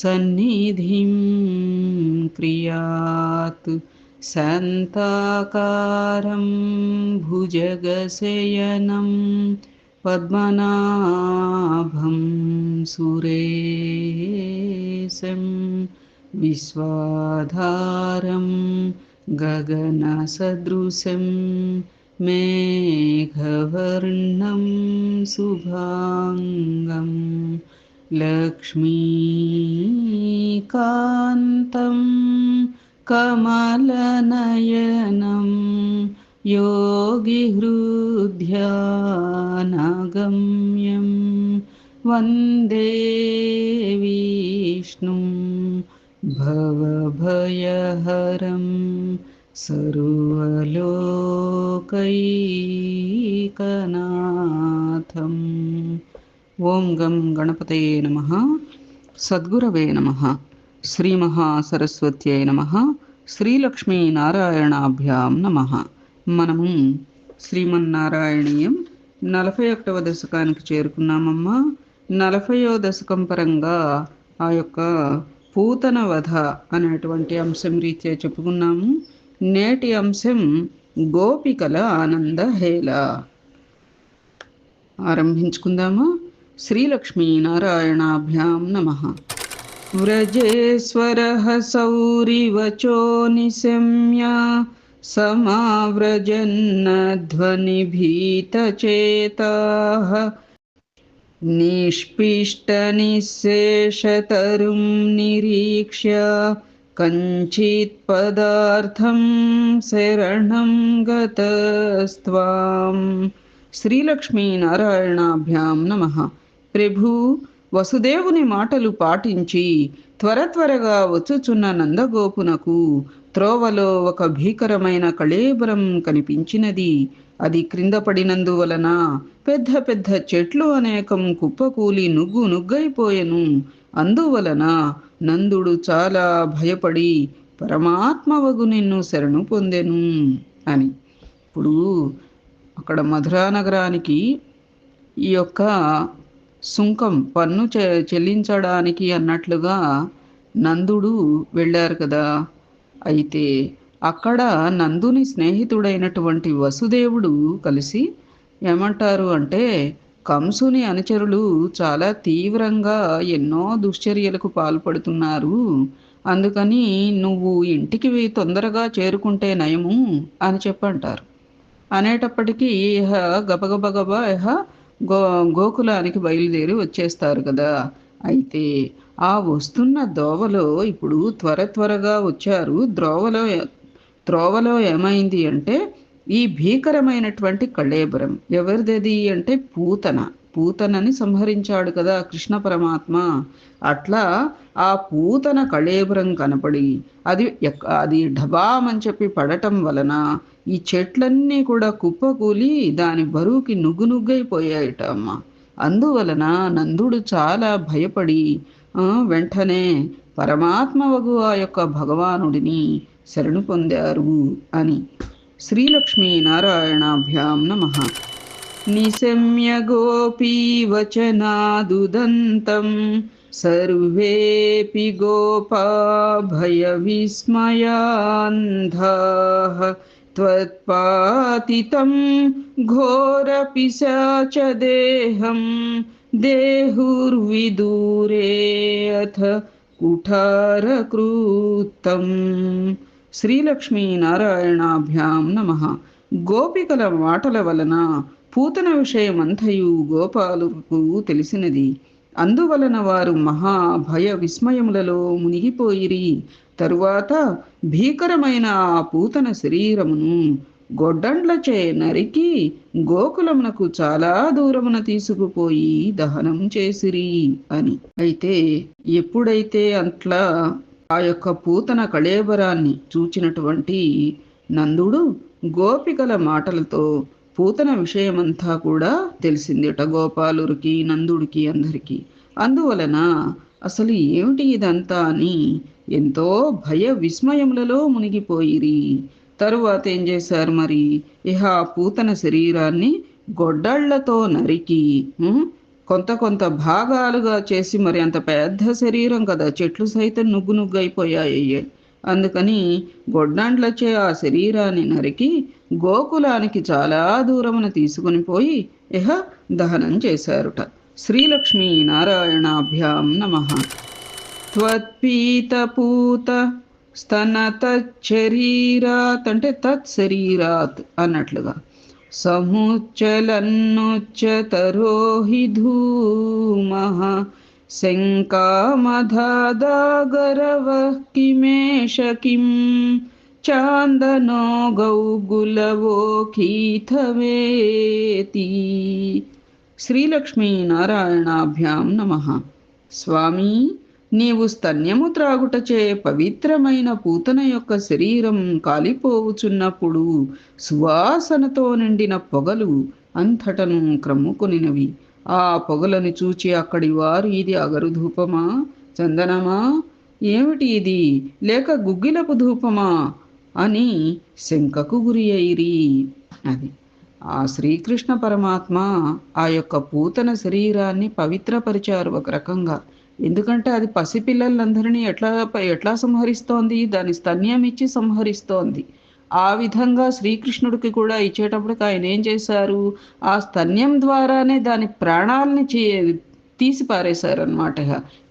सन्निधिं क्रियात् शान्ताकारं भुजगशयनं पद्मनाभं सुरेशं विश्वाधारं गगनसदृशं मेघवर्णं शुभाङ्गम् लक्ष्मीकान्तं कमलनयनं योगिहृद्यानगम्यं वन्दे विष्णुं भवभयहरं सर्वलोकैकनाथम् ఓం గం గణపతయే నమ. సద్గురవే నమ. శ్రీమహాసరస్వత్యై నమ. శ్రీలక్ష్మీనారాయణాభ్యాం నమ. మనము శ్రీమన్నారాయణీయం నలభై ఒకటవ దశకానికి చేరుకున్నామమ్మా. నలభయో దశకం పరంగా ఆ యొక్క పూతన వధ అనేటువంటి అంశం రీత్యా చెప్పుకున్నాము. నేటి అంశం గోపికల ఆనంద హేళ. ఆరంభించుకుందామా? श्रीलक्ष्मीनारायणाभ्यां नमः। व्रजेश्वरः सौरिवचो निशम्य समाव्रजन्नध्वनिभीतचेताः। निष्पिष्टनिःशेषतरुं निरीक्ष्य कञ्चित् पदार्थं शरणं गतस्त्वां श्रीलक्ष्मीनारायणाभ्यां नमः। ప్రభు వసుదేవుని మాటలు పాటించి త్వర త్వరగా వచ్చుచున్న నందగోపునకు త్రోవలో ఒక భీకరమైన కళేబరం కనిపించినది. అది క్రింద పడినందువలన పెద్ద పెద్ద చెట్లు అనేకం కుప్పకూలి నుగ్గు నుగ్గైపోయెను. అందువలన నందుడు చాలా భయపడి పరమాత్మవగు నిన్ను శరణు పొందెను అని. ఇప్పుడు అక్కడ మధురా నగరానికి ఈ యొక్క సుంకం పన్ను చె చెల్లించడానికి అన్నట్లుగా నందుడు వెళ్ళారు కదా. అయితే అక్కడ నందుని స్నేహితుడైనటువంటి వసుదేవుడు కలిసి ఏమంటారు అంటే కంసుని అనుచరులు చాలా తీవ్రంగా ఎన్నో దుశ్చర్యలకు పాల్పడుతున్నారు. అందుకని నువ్వు ఇంటికి తొందరగా చేరుకుంటే నయము అని చెప్పంటారు. అనేటప్పటికీ ఇహ గబగబ గబ ఇహ గో గోకులానికి బయలుదేరి వచ్చేస్తారు కదా. అయితే ఆ వస్తున్న దోవలో ఇప్పుడు త్వర త్వరగా వచ్చారు. ద్రోవలో త్రోవలో ఏమైంది అంటే ఈ భీకరమైనటువంటి కళేబరం. ఎవరిది అంటే పూతన. పూతనని సంహరించాడు కదా కృష్ణ పరమాత్మ. అట్లా ఆ పూతన కళేబరం కనపడి అది అది ఢబామని చెప్పి పడటం వలన ఈ చెట్లన్నీ కూడా కుప్పకూలి దాని బరువుకి నుగ్గునుగ్గైపోయాయట అమ్మ. అందువలన నందుడు చాలా భయపడి వెంటనే పరమాత్మ వగు ఆ యొక్క భగవానుడిని శరణు పొందారు అని. శ్రీలక్ష్మీ నారాయణాభ్యాం నమ. నిశమ్య గోపీవచనాదుదంతం సర్వేపి గోపా భయ భయవిస్మయాంధాః त्वत्पातितं घोरपिशाचदेहं देहुर्विदूरे अथ కుఠారకృతం శ్రీలక్ష్మీనారాయణాభ్యాం నమ గోపికల మాటల వలన పూతన విషయమంతయు గోపాలుకు తెలిసినది అందువలన వారు మహా భయ విస్మయములలో మునిగిపోయిరి తరువాత భీకరమైన ఆ పూతన శరీరమును గొడ్డండ్లచే నరికి గోకులమునకు చాలా దూరమున తీసుకుపోయి దహనం చేసిరి అని. అయితే ఎప్పుడైతే అట్లా ఆ యొక్క పూతన కళేబరాన్ని చూచినటువంటి నందుడు గోపికల మాటలతో పూతన విషయమంతా కూడా తెలిసిందిట గోపాలురికి నందుడికి అందరికీ. అందువలన అసలు ఏమిటి ఇదంతా అని ఎంతో భయ విస్మయములలో మునిగిపోయిరి. తరువాత ఏం చేశారు మరి? ఇహ ఆ పూతన శరీరాన్ని గొడ్డళ్ళతో నరికి కొంత కొంత భాగాలుగా చేసి మరి అంత పెద్ద శరీరం కదా చెట్లు సైతం నుగ్గు నుగ్గు అయిపోయాయి అందుకని గొడ్డాండ్లచే ఆ శరీరాన్ని నరికి గోకులానికి చాలా దూరమున తీసుకుని పోయి ఇహ దహనం చేశారుట. శ్రీలక్ష్మీ నారాయణాభ్యాం నమ త్వత్పీతపూత స్తన తచ్చరీరాత్ అంటే తత్శరీరాత్ అన్నట్లుగా. సముచ్చలన్నుచ్చతరోహి ధూమః శంకామధాదాగరవ కిమేష కిం చాందనో గౌగులవోఖీథవేతి శ్రీలక్ష్మీ నారాయణాభ్యాం నమ. స్వామి నీవు స్తన్యము త్రాగుటచే పవిత్రమైన పూతన యొక్క శరీరం కాలిపోవుచున్నప్పుడు సువాసనతో నిండిన పొగలు అంతటను క్రమ్ముకొనినవి. ఆ పొగలను చూచి అక్కడి వారు ఇది అగరు ధూపమా చందనమా? ఏమిటి ఇది? లేక గుగ్గిలపు ధూపమా? అని శంకకు గురి అయిరి. అది ఆ శ్రీకృష్ణ పరమాత్మ ఆ యొక్క పూతన శరీరాన్ని పవిత్రపరిచారు ఒక రకంగా. ఎందుకంటే అది పసిపిల్లలందరినీ ఎట్లా ఎట్లా సంహరిస్తోంది? దాని స్తన్యం ఇచ్చి సంహరిస్తోంది. ఆ విధంగా శ్రీకృష్ణుడికి కూడా ఇచ్చేటప్పటికి ఆయన ఏం చేశారు? ఆ స్తన్యం ద్వారానే దాని ప్రాణాలని చే తీసి పారేశారనమాట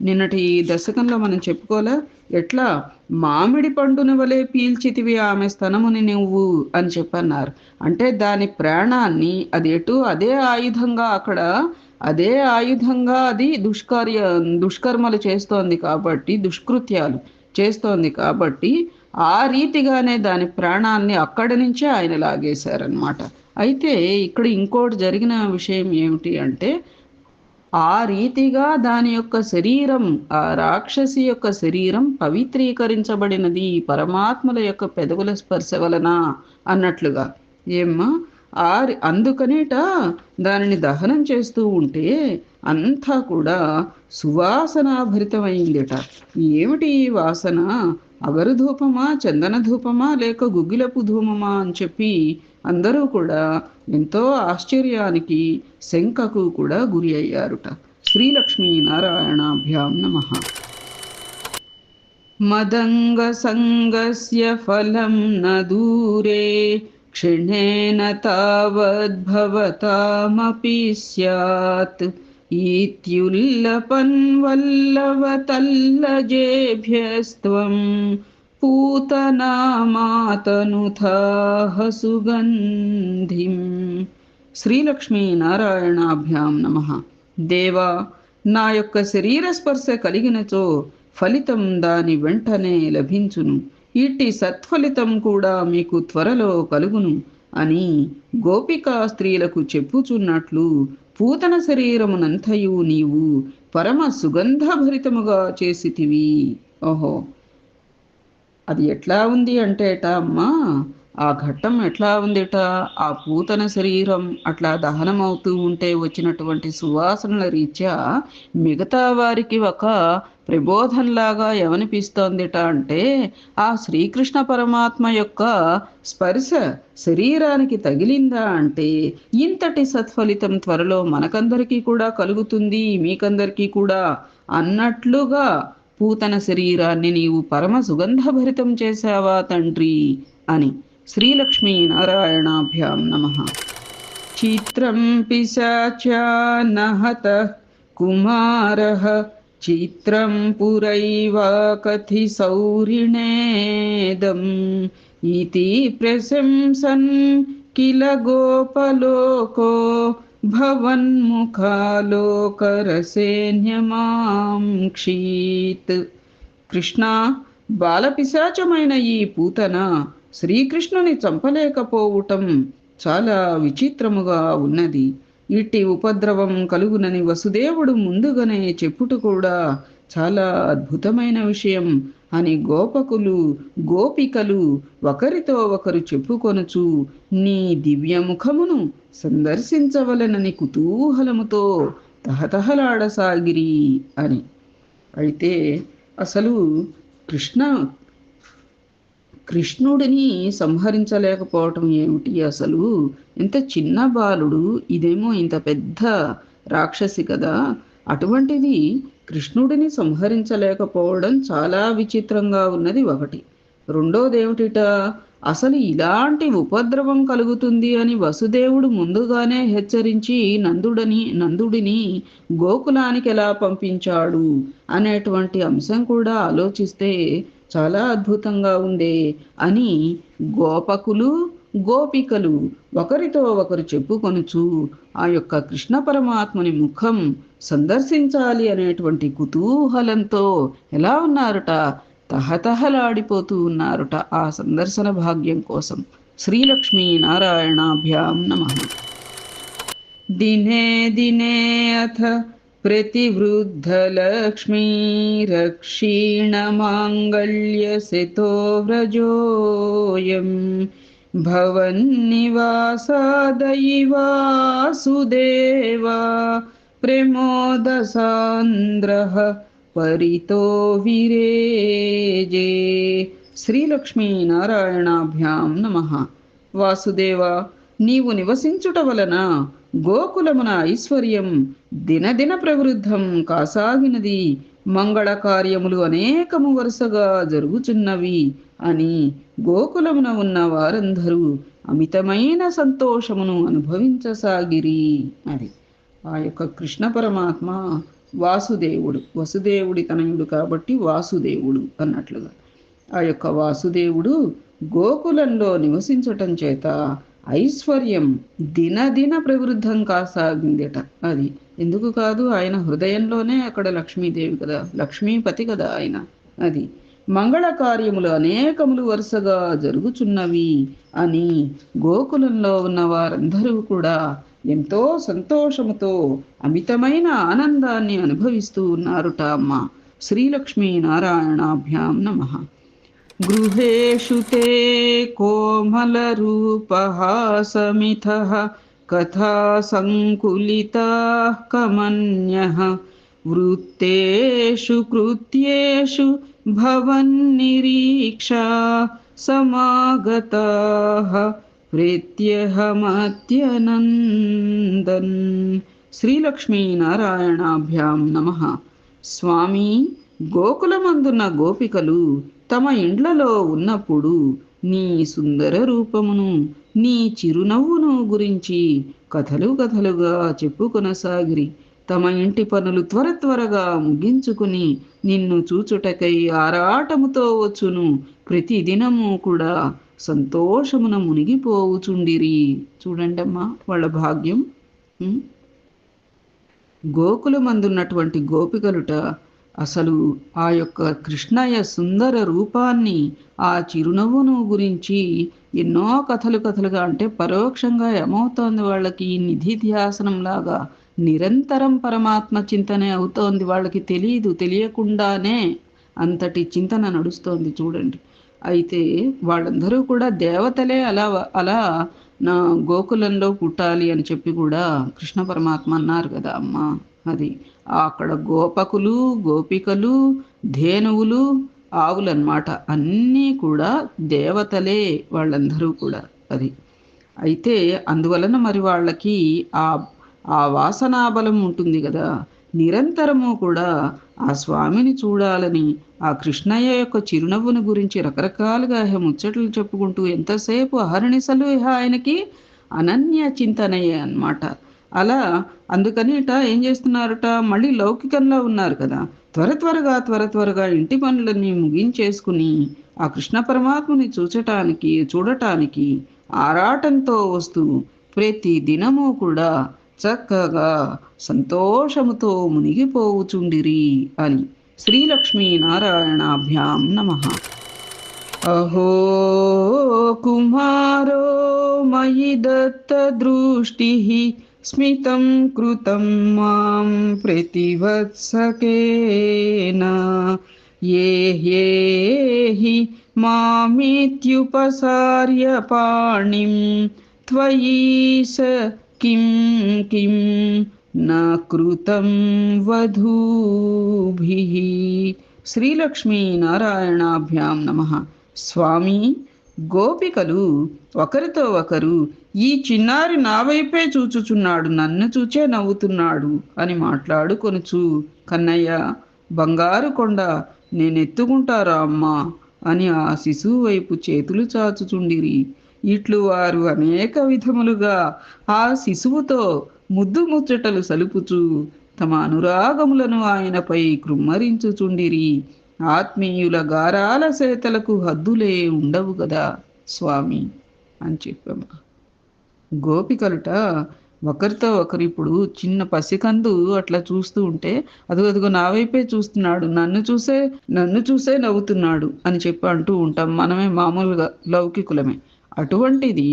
నిన్నటి దశకంలో మనం చెప్పుకోలే ఎట్లా? మామిడి పండుని వలె పీల్చితివి ఆమె స్తనముని నువ్వు అని చెప్పన్నారు. అంటే దాని ప్రాణాన్ని అది ఎటు? అదే ఆయుధంగా అక్కడ అదే ఆయుధంగా అది దుష్కార్య దుష్కర్మలు చేస్తోంది కాబట్టి దుష్కృత్యాలు చేస్తోంది కాబట్టి ఆ రీతిగానే దాని ప్రాణాన్ని అక్కడి నుంచే ఆయన లాగేశారనమాట అయితే ఇక్కడ ఇంకోటి జరిగిన విషయం ఏమిటి అంటే ఆ రీతిగా దాని యొక్క శరీరం ఆ రాక్షసి యొక్క శరీరం పవిత్రీకరించబడినది పరమాత్మల యొక్క పెదవుల స్పర్శ వలన అన్నట్లుగా. ఏమ్మా? ఆ అందుకనేట దానిని దహనం చేస్తూ ఉంటే అంతా కూడా సువాసనాభరితమైందిట. ఏమిటి ఈ వాసన? అగరు ధూపమా చందన ధూపమా లేక గుగ్గిలపు ధూమమా అని చెప్పి అందరూ కూడా ఎంతో ఆశ్చర్యానికి శంకకు కూడా గురి అయ్యారుట. శ్రీలక్ష్మీ నారాయణాభ్యాం నమ. మదంగ సంగస్య ఫలం న దూరే క్షిణేన తావద్భవతామపి స్యాత్. ఈత్యుల్లపన్వల్లవతల్లజేభ్యస్త్వం పూతనామాతనుథాహ సుగంధిం శ్రీలక్ష్మీ నారాయణాభ్యాం నమ. దేవా నా యొక్క శరీర స్పర్శ కలిగినచో ఫలితం దాని వెంటనే లభించును. ఇట్టి సత్ఫలితం కూడా మీకు త్వరలో కలుగును అని గోపికా స్త్రీలకు చెప్పుచున్నట్లు పూతన శరీరమునంతయు నీవు పరమ సుగంధభరితముగా చేసితివి. ఓహో! అది ఎట్లా ఉంది అంటేట అమ్మా ఆ ఘట్టం ఎట్లా ఉందిట? ఆ పూతన శరీరం అట్లా దహనం అవుతూ ఉంటే వచ్చినటువంటి సువాసనల రీత్యా మిగతా వారికి ఒక ప్రబోధంలాగా ఏమనిపిస్తోందిట అంటే ఆ శ్రీకృష్ణ పరమాత్మ యొక్క స్పర్శ శరీరానికి తగిలిందా అంటే ఇంతటి సత్ఫలితం త్వరలో మనకందరికీ కూడా కలుగుతుంది మీకందరికీ కూడా అన్నట్లుగా పూతన శరీరాన్ని నీవు పరమ సుగంధభరితం చేశావా తండ్రి? అని శ్రీలక్ష్మీ నారాయణాభ్యాం నమ. చిత్రం పిశాచ నహత కుమార. చిత్రం పురైవ కథి సౌరిణేదం. ఇతి ప్రశంసన్ కిల గోపలోకో భవన్ముఖాలోకరసేన్యమాం క్షీత్. కృష్ణ బాలపిశాచమైన ఈ పూతన శ్రీకృష్ణుని చంపలేకపోవటం చాలా విచిత్రముగా ఉన్నది. ఇట్టి ఉపద్రవం కలుగునని వసుదేవుడు ముందుగానే చెప్పుట కూడా చాలా అద్భుతమైన విషయం. అని గోపకులు గోపికలు ఒకరితో ఒకరు చెప్పుకొనుచు నీ దివ్యముఖమును సందర్శించవలనని కుతూహలముతో తహతహలాడసాగిరి అని. అయితే అసలు కృష్ణ కృష్ణుడిని సంహరించలేకపోవటం ఏమిటి అసలు? ఇంత చిన్న బాలుడు ఇదేమో ఇంత పెద్ద రాక్షసి కదా. అటువంటిది కృష్ణుడిని సంహరించలేకపోవడం చాలా విచిత్రంగా ఉన్నది ఒకటి. రెండోదేమిటిట అసలు ఇలాంటి ఉపద్రవం కలుగుతుంది అని వసుదేవుడు ముందుగానే హెచ్చరించి నందుడని నందుడిని గోకులానికి ఎలా పంపించాడు అనేటువంటి అంశం కూడా ఆలోచిస్తే చాలా అద్భుతంగా ఉందే అని గోపకులు గోపికలు ఒకరితో ఒకరు చెప్పుకొనుచు ఆ యొక్క కృష్ణ పరమాత్మని ముఖం సందర్శించాలి అనేటువంటి కుతూహలంతో ఎలా ఉన్నారట తహతహలాడిపోతూ ఉన్నారట ఆ సందర్శన భాగ్యం కోసం శ్రీలక్ష్మీ నారాయణాభ్యాం నమ దినే దినే అథ प्रतिवृद्धलक्ष्मी रक्षीणमाङ्गल्यसितो व्रजोऽयम् भवन्निवासादयिवासुदेवा प्रमोदसान्द्रः परितो विरेजे శ్రీలక్ష్మీనారాయణాభ్యాం నమ వాసుదేవ నీవు నివసించుట వలన గోకులమున ఐశ్వర్యం దినదిన ప్రవృద్ధం కాసాగినది మంగళ కార్యములు అనేకము వరుసగా జరుగుచున్నవి అని గోకులమున ఉన్న వారందరూ అమితమైన సంతోషమును అనుభవించసాగిరి అది ఆ యొక్క కృష్ణ పరమాత్మ వాసుదేవుడు వసుదేవుడి తనయుడు కాబట్టి వాసుదేవుడు అన్నట్లుగా. ఆ యొక్క వాసుదేవుడు గోకులంలో నివసించటం చేత ఐశ్వర్యం దినదిన ప్రవృద్ధం కాసాగిందిట అది. ఎందుకు కాదు ఆయన హృదయంలోనే అక్కడ లక్ష్మీదేవి కదా లక్ష్మీపతి కదా ఆయన అది. మంగళ కార్యములు అనేకములు వరుసగా జరుగుచున్నవి అని గోకులంలో ఉన్న వారందరూ కూడా ఎంతో సంతోషముతో అమితమైన ఆనందాన్ని అనుభవిస్తూ ఉన్నారుట అమ్మ. శ్రీలక్ష్మీ నారాయణాభ్యాం నమ. గృహేషు తే కోమలరూపహాసమిథः కథా సంకులిత కమన్య వృత్తేషు కృత్యేషు भवन्निरीक्षा समागताः प्रीत्यहमत्यनन्दन् శ్రీలక్ష్మీనారాయణాభ్యాం నమ స్వామి గోకులమందున్న గోపికలు తమ ఇండ్లలో ఉన్నప్పుడు నీ సుందర రూపమును నీ చిరునవ్వును గురించి కథలు కథలుగా చెప్పుకొనసాగిరి. తమ ఇంటి పనులు త్వర త్వరగా ముగించుకుని నిన్ను చూచుటకై ఆరాటముతో వచ్చును. ప్రతి దినము కూడా సంతోషమున మునిగిపోవుచుండిరి. చూడండమ్మా వాళ్ళ భాగ్యం. ఉం? గోకులమందున్నటువంటి గోపికలుట అసలు ఆ యొక్క కృష్ణయ్య సుందర రూపాన్ని ఆ చిరునవ్వును గురించి ఎన్నో కథలు కథలుగా అంటే పరోక్షంగా ఏమవుతోంది వాళ్ళకి నిధి ధ్యాసనం లాగా నిరంతరం పరమాత్మ చింతనే అవుతోంది. వాళ్ళకి తెలియదు తెలియకుండానే అంతటి చింతన నడుస్తోంది చూడండి. అయితే వాళ్ళందరూ కూడా దేవతలే అలా అలా నా గోకులంలో పుట్టాలి అని చెప్పి కూడా కృష్ణ పరమాత్మ అన్నారు కదా అమ్మ. అది అక్కడ గోపకులు గోపికలు ధేనువులు ఆవులన్నమాట. అన్నీ కూడా దేవతలే వాళ్ళందరూ కూడా అది. అయితే అందువలన మరి వాళ్ళకి ఆ ఆ వాసనాబలం ఉంటుంది కదా. నిరంతరము కూడా ఆ స్వామిని చూడాలని ఆ కృష్ణయ్య యొక్క చిరునవ్వుని గురించి రకరకాలుగా ఇహ ముచ్చట్లు చెప్పుకుంటూ ఎంతసేపు అహర్నిశలు ఇహ ఆయనకి? అనన్య చింతనయే అన్నమాట. అలా అందుకని ఇట ఏం చేస్తున్నారట? మళ్ళీ లౌకికంలో ఉన్నారు కదా. త్వర త్వరగా త్వర త్వరగా ఇంటి పనులన్నీ ముగించేసుకుని ఆ కృష్ణ పరమాత్మని చూచటానికి చూడటానికి ఆరాటంతో వస్తూ ప్రతి దినము కూడా చక్కగా సంతోషముతో మునిగిపోవుచుండిరి అని శ్రీలక్ష్మీ నారాయణాభ్యాం నమ అహో కుమారో మయి దత్తదృష్టి స్మితం కృతం మాం ప్రతివత్సకేన ఏ హి మామిత్యుపసార్య పాణిం त्वयि स किं किं न कृतं వధూభిः శ్రీలక్ష్మీనారాయణాభ్యాం నమ స్వామి గోపికలు ఒకరితో ఒకరు ఈ చిన్నారి నా వైపే చూచుచున్నాడు నన్ను చూచే నవ్వుతున్నాడు అని మాట్లాడుకొనుచు కన్నయ్య బంగారు కొండ నేనెత్తుకుంటారా అమ్మా అని ఆ శిశువు వైపు చేతులు చాచుచుండిరి ఇట్లు వారు అనేక విధములుగా ఆ శిశువుతో ముద్దు ముచ్చటలు సలుపుచు తమ అనురాగములను ఆయనపై కృమ్మరించుచుండిరి. ఆత్మీయుల గారాల సేతలకు హద్దులే ఉండవు కదా స్వామి అని చెప్పాము. గోపికలుట ఒకరితో ఒకరు ఇప్పుడు చిన్న పసికందు అట్లా చూస్తూ ఉంటే అదిగో అదిగో నా వైపే చూస్తున్నాడు నన్ను చూసే నన్ను చూసే నవ్వుతున్నాడు అని చెప్పి అంటూ ఉంటాం. మనమే మామూలుగా లౌకికులమే. అటువంటిది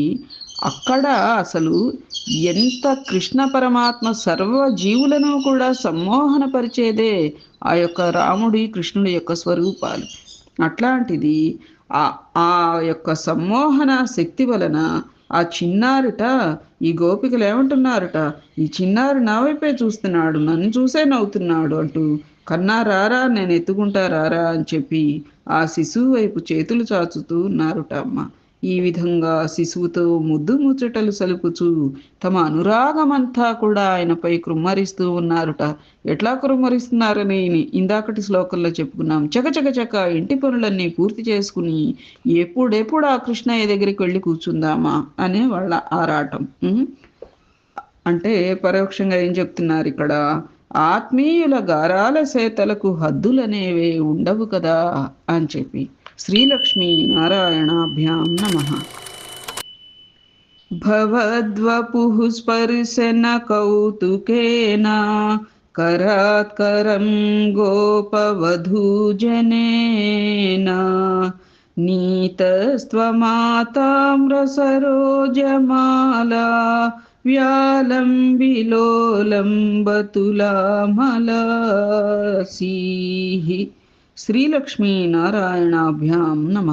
అక్కడ అసలు ఎంత కృష్ణ పరమాత్మ సర్వ జీవులను కూడా సమ్మోహనపరిచేదే ఆ యొక్క రాముడి కృష్ణుడి యొక్క స్వరూపాలు. అట్లాంటిది ఆ ఆ యొక్క సమ్మోహన శక్తి వలన ఆ చిన్నారిట ఈ గోపికలు ఏమంటున్నారట ఈ చిన్నారి నా వైపే చూస్తున్నాడు నన్ను చూసే నవ్వుతున్నాడు అంటూ కన్నా రారా నేను ఎత్తుకుంటా రారా అని చెప్పి ఆ శిశువు వైపు చేతులు చాచుతూ ఉన్నారుట అమ్మ. ఈ విధంగా శిశువుతో ముద్దు ముచ్చటలు సలుపుచు తమ అనురాగమంతా కూడా ఆయనపై కృమ్మరిస్తూ ఉన్నారుట. ఎట్లా కృమ్మరిస్తున్నారని ఇందాకటి శ్లోకంలో చెప్పుకున్నాం. చకచక చక ఇంటి పనులన్నీ పూర్తి చేసుకుని ఎప్పుడెప్పుడు ఆ కృష్ణయ్య దగ్గరికి వెళ్ళి కూర్చుందామా అనే వాళ్ళ ఆరాటం. అంటే పరోక్షంగా ఏం చెప్తున్నారు ఇక్కడ? ఆత్మీయుల గారాల సేతలకు హద్దులనేవే ఉండవు కదా అని చెప్పి. श्रीलक्ष्मी श्रीलक्ष्मीनारायणाभ्यां नमः। भवद्वपुः स्पर्शन कौतुकेन करात्करं गोपवधूजनेन। नीतस्त्वमाताम्रसरोजमाला व्यालं विलोलम्बतुलामलासीः విలోలం శ్రీలక్ష్మీ నారాయణాభ్యాం నమ.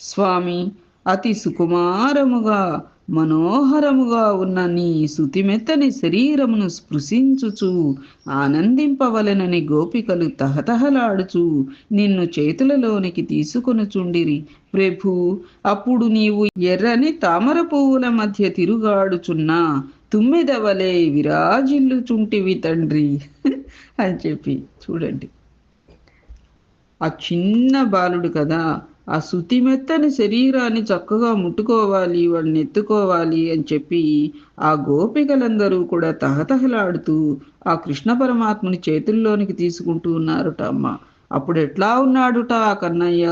స్వామి అతి సుకుమారముగా మనోహరముగా ఉన్న నీ శుతిమెత్తని శరీరమును స్పృశించుచు ఆనందింపవలెనని గోపికలు తహతహలాడుచు నిన్ను చేతులలోనికి తీసుకొనుచుండిరి. ప్రభు అప్పుడు నీవు ఎర్రని తామర పువ్వుల మధ్య తిరుగాడుచున్నా తుమ్మెదవలే విరాజిల్లుచుంటివి తండ్రి. అని చెప్పి చూడండి. ఆ చిన్న బాలుడు కదా ఆ శుతిమెత్తని శరీరాన్ని చక్కగా ముట్టుకోవాలి వాడిని ఎత్తుకోవాలి అని చెప్పి ఆ గోపికలందరూ కూడా తహతహలాడుతూ ఆ కృష్ణ పరమాత్మని చేతుల్లోనికి తీసుకుంటూ ఉన్నారట అమ్మ. అప్పుడు ఎట్లా ఉన్నాడుట ఆ కన్నయ్య?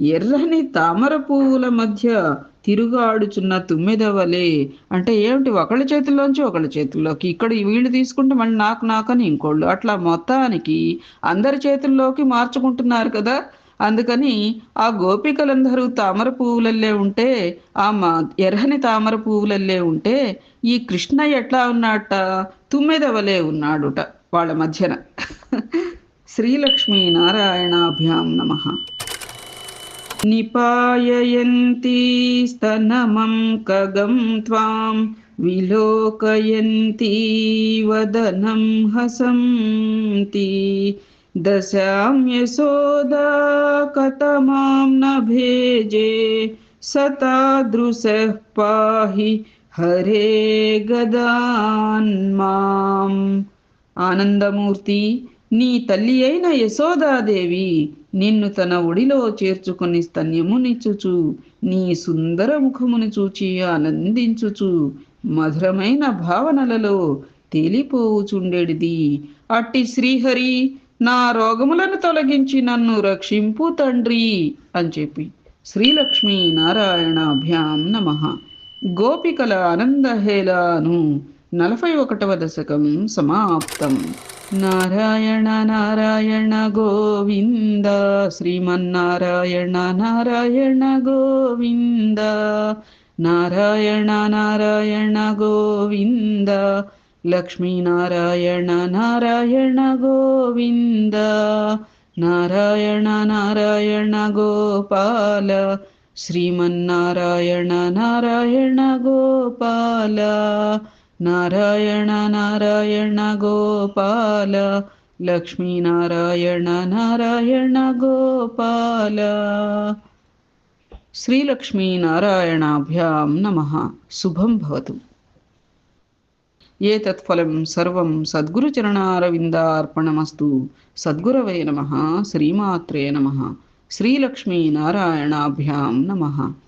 ఎర్రని తామర పువ్వుల మధ్య తిరుగాడుచున్న తుమ్మెదవలే. అంటే ఏమిటి? ఒకళ్ళ చేతుల్లోంచి ఒకళ్ళ చేతుల్లోకి. ఇక్కడ వీళ్ళు తీసుకుంటే మళ్ళీ నాకు నాకని ఇంకోళ్ళు. అట్లా మొత్తానికి అందరి చేతుల్లోకి మార్చుకుంటున్నారు కదా. అందుకని ఆ గోపికలందరూ తామర పువ్వులల్లే ఉంటే ఆ మా ఎర్రని తామర పువ్వులల్లే ఉంటే ఈ కృష్ణ ఎట్లా ఉన్నట్ట తుమ్మెదవలే ఉన్నాడుట వాళ్ళ మధ్యన. శ్రీలక్ష్మీ నారాయణాభ్యాం నమ. నిపాయయంతి స్తనమం కగం త్వాం విలోకయంతి వదనం హసంతి దశాం యశోదా కతమాం న భేజే సతాదృశః పాహి హరే గదాన్ మాం ఆనందమూర్తి నీ తల్లి అయిన యశోదాదేవి నిన్ను తన ఒడిలో చేర్చుకుని స్తన్యమునిచుచు నీ సుందర ముఖమును చూచి ఆనందించుచు మధురమైన భావనలలో తేలిపోవుచుండేడిది అట్టి శ్రీహరి నా రోగములను తొలగించి నన్ను రక్షింపు తండ్రి అని చెప్పి శ్రీలక్ష్మీ నారాయణాభ్యాం నమ. గోపికల ఆనందహేలాను నలభై ఒకటవ దశకం సమాప్తం. ನಾರಾಯಣ ನಾರಾಯಣ ಗೋವಿಂದ, ಶ್ರೀಮನ್ನಾರಾಯಣ ನಾರಾಯಣ ಗೋವಿಂದ, ನಾರಾಯಣ ನಾರಾಯಣ ಗೋವಿಂದ, ಲಕ್ಷ್ಮೀನಾರಾಯಣ ನಾರಾಯಣ ಗೋವಿಂದ, ನಾರಾಯಣ ನಾರಾಯಣ ಗೋಪಾಲ, ಶ್ರೀಮನ್ನಾರಾಯಣ ನಾರಾಯಣ ಗೋಪಾಲ. नारायण नारायण गोपाल लक्ष्मीनारायण नारायण गोपाल। श्रीलक्ष्मीनारायणाभ्यां नमः। शुभं भवतु। एतत्फलं सर्वं सद्गुरुचरणारविन्दार्पणमस्तु। सद्गुरवे नमः। श्रीमात्रे नमः। श्रीलक्ष्मीनारायणाभ्यां नमः।